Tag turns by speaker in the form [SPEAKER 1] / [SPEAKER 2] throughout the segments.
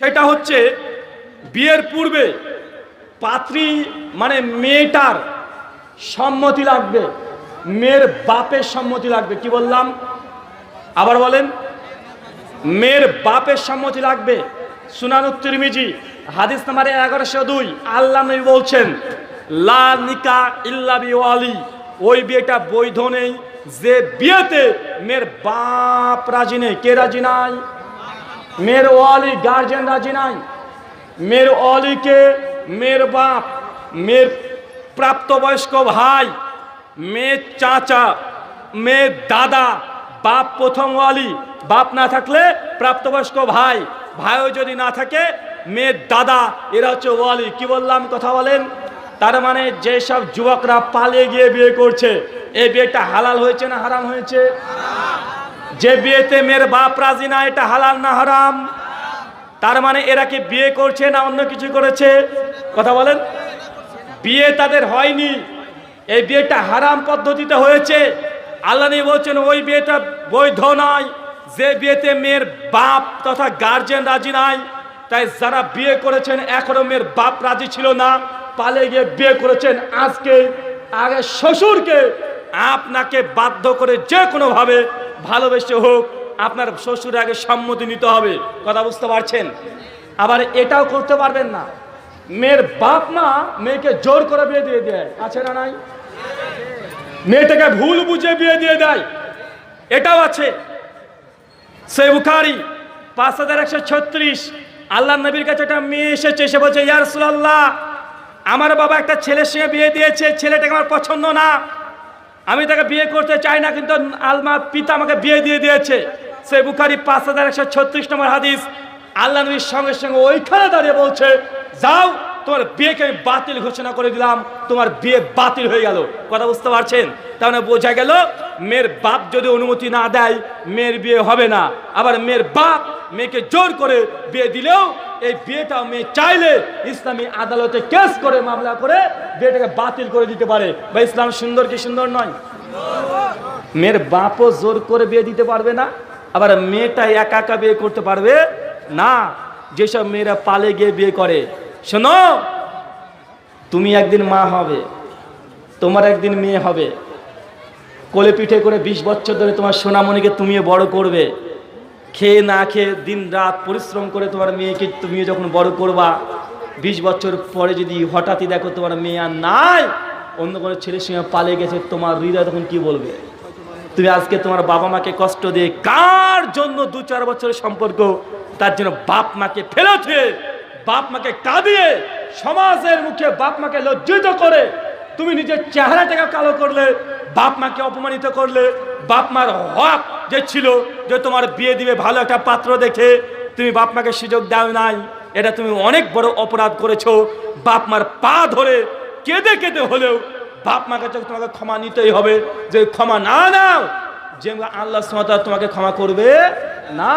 [SPEAKER 1] সেটা হচ্ছে বিয়ের পূর্বে পাত্রী মানে মেয়েটার সম্মতি লাগবে, মেয়ের বাপের সম্মতি লাগবে। কি বললাম? আবার বলেন, মেয়ের বাপের সম্মতি লাগবে। সুনানুত তিরমিজি, হাদিস নাম্বার এগারোশো দুই, আল্লাহ বলছেন, লা নিকা ইল্লা বিওয়ালি, ওই বিয়েটা বৈধ নেই, যে বিয়েতে মেয়ের বাপ রাজি নেই। কে রাজি নাই? মেয়ের ওয়ালি গার্জেন রাজি নাই মেয়ের অলিকে মেয়ের বাপ মেয়ের প্রাপ্তবয়স্ক ভাই মেয়ের চাচা মেয়ের দাদা বাপ প্রথম ওয়ালি বাপ না থাকলে প্রাপ্তবয়স্ক ভাই ভাইও যদি না থাকে মেয়ের দাদা এরা হচ্ছে ওয়ালি কি বললাম কথা বলেন তার মানে যেসব যুবকরা পালিয়ে গিয়ে বিয়ে করছে এই বিয়েটা হালাল হয়েছে না হারাম হয়েছে যে বিয়েতে মেয়ের বাপ রাজি না, এটা হালাল না হারাম? তার মানে এরা কি বিয়ে করছে না অন্য কিছু করেছে? কথা বলেন। বিয়ে তাদের হয়নি। এই বিয়েটা হারাম পদ্ধতিতে হয়েছে। আল্লাহ বলছেন, ওই বিয়েটা বৈধ নয়। যে বিয়েতে মেয়ের বাপ তথা গার্জেন রাজি নাই, তাই যারা বিয়ে করেছেন, এখনও মেয়ের বাপ রাজি ছিল না। পালে গিয়ে বিয়ে করেছেন আজকে। আগে শ্বশুরকে আপনাকে বাধ্য করে যে কোনোভাবে ভালোবেসে হোক আপনার শ্বশুর আগে সম্মতি নিতে হবে। কথা বুঝতে পারছেন? আবার এটাও করতে পারবেন না। মেয়ের বাপ মা মেয়েকে জোর করে বিয়ে দিয়ে দেয়। আছে না নাই? মেয়েটাকে ভুল বুঝে বিয়ে দিয়ে দেয়। এটাও আছে। সে বুখারি পাঁচ হাজার একশো ছত্রিশ। আল্লাহ নবীর কাছে একটা মেয়ে এসেছে এসে বলছে ইয়ার সুলাল্লাহ আমার বাবা একটা ছেলের সঙ্গে বিয়ে দিয়েছে, ছেলেটাকে আমার পছন্দ না। আমি তাকে বিয়ে করতে চাই না, কিন্তু আলমা পিতা আমাকে বিয়ে দিয়ে দিয়েছে। সে বুখারি পাঁচ হাজার একশো ছত্রিশ নম্বর হাদিস। আল্লাহ নবীর সঙ্গে সঙ্গে ওইখানে দাঁড়িয়ে বলছে, যাও, তোমার বিয়েকে আমি বাতিল ঘোষণা করে দিলাম। তোমার বিয়ে বাতিল হয়ে গেল। কথা বুঝতে পারছেন? তাহলে বোঝা গেল, মেয়ের বাপ যদি অনুমতি না দেয়, মেয়ের বিয়ে হবে না। আবার মেয়ের বাপ মেয়েকে জোর করে বিয়ে দিলেও এই বিয়েটা মেয়ে চাইলে ইসলামী আদালতে কেস করে, মামলা করে, বিয়েটাকে বাতিল করে দিতে পারে। বা ইসলাম সুন্দর কি সুন্দর নয়? মেয়ের বাপও জোর করে বিয়ে দিতে পারবে না, আবার মেয়েটা একা একা বিয়ে করতে পারবে না। যেসব মেয়েরা পালে গিয়ে বিয়ে করে, শোনো, তুমি একদিন মা হবে, তোমার একদিন মেয়ে হবে। কোলে পিঠে করে বিশ বছর ধরে তোমার সোনামণিকে তুমিও বড় করবে। খেয়ে না খেয়ে দিন রাত পরিশ্রম করে তোমার মেয়েকে তুমিও যখন বড় করবা, বিশ বছর পরে যদি হঠাৎই দেখো তোমার মেয়ে আর নাই, অন্য কোনো ছেলের সঙ্গে পালিয়ে গেছে, তোমার হৃদয় তখন কি বলবে? তুমি আজকে তোমার বাবা মাকে কষ্ট দিয়ে কার জন্য দু চার বছরের সম্পর্ক, তার জন্য বাপ মাকে ফেলেছে, বাপ মাকে কাঁদিয়ে সমাজের মুখে বাপ মাকে লজ্জিত করে তুমি নিজের চেহারাটাকে কালো করলে, বাপ মাকে অপমানিত করলে, বাপ মার হক যে ছিল যে তোমার বিয়ে দিবে ভালো একটা পাত্র দেখে তুমি বাপ মাকে সুযোগ দাও নাই। এটা তুমি অনেক বড় অপরাধ করেছ। বাপ মার পা ধরে কেঁদে কেঁদে হলেও বাপ মাকে তোমাকে ক্ষমা নিতেই হবে। যে ক্ষমা না নাও, যে আল্লাহ সুমাতা তোমাকে ক্ষমা করবে না।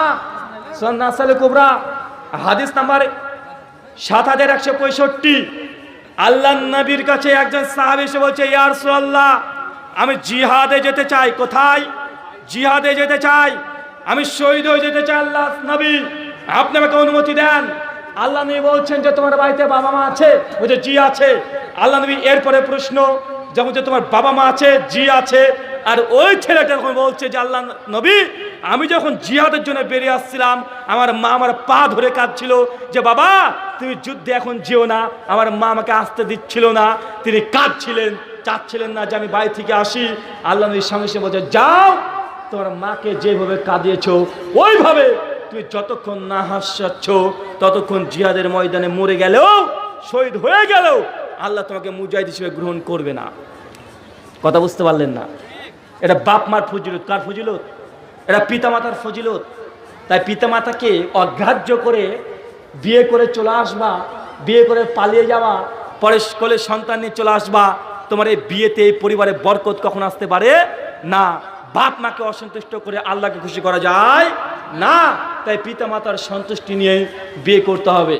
[SPEAKER 1] সন্ন্যাসালে কোবরা, হাদিস নাম্বার সাত হাজার একশো পঁয়ষট্টি। আল্লাহ নবীর কাছে একজন সাহাব এসে বলছে ইয়ার আল্লাহ আমি জিহাদে যেতে চাই, কোথায়? জিহাদে যেতে চাই, আমি শহীদ হয়ে যেতে চাই আল্লাহ নবী। আপনি আমাকে অনুমতি দেন। আল্লাহ নবী বলছেন যে তোমার বাড়িতে বাবা মা আছে বলছে জি আছে। আল্লাহ নবী এরপরে প্রশ্ন যেমন যে তোমার বাবা মা আছে, জি আছে, আর ওই ছেলেটা যখন বলছে যে আল্লাহ নবী, আমি যখন জিহাদের জন্য বেরিয়ে আসছিলাম, আমার মা আমার পা ধরে কাঁদছিল যে, বাবা, তুমি যুদ্ধে এখন যেও না, আমার মা আমাকে আসতে দিচ্ছিল না। তিনি কাঁদছিলেন, চাচ্ছিলেন না যে আমি বাড়ি থেকে আসি। আল্লাহ নবীর সঙ্গে সঙ্গে বলছে, যাও তোমার মাকে যেভাবে কাঁদিয়েছো, ওইভাবে তুমি যতক্ষণ না হাসাচ্ছ ততক্ষণ জিহাদের ময়দানে মরে গেলেও, শহীদ হয়ে গেলেও আল্লাহ তোমাকে মুজাহিদ হিসেবে গ্রহণ করবে না। কথা বুঝতে পারলেন না? এটা বাপ মার ফজিলত। কার ফজিলত? এটা পিতামাতার ফজিলত। তাই পিতামাতাকে অগ্রাহ্য করে বিয়ে করে চলে আসবা, বিয়ে করে পালিয়ে যাওয়া, পরে কোলে সন্তান নিয়ে চলে আসবা, তোমার এই বিয়েতে এই পরিবারে বরকত কখন আসতে পারে? না। বাপ মাকে অসন্তুষ্ট করে আল্লাহকে খুশি করা যায় না। তাই পিতা মাতার সন্তুষ্টি নিয়ে বিয়ে করতে হবে।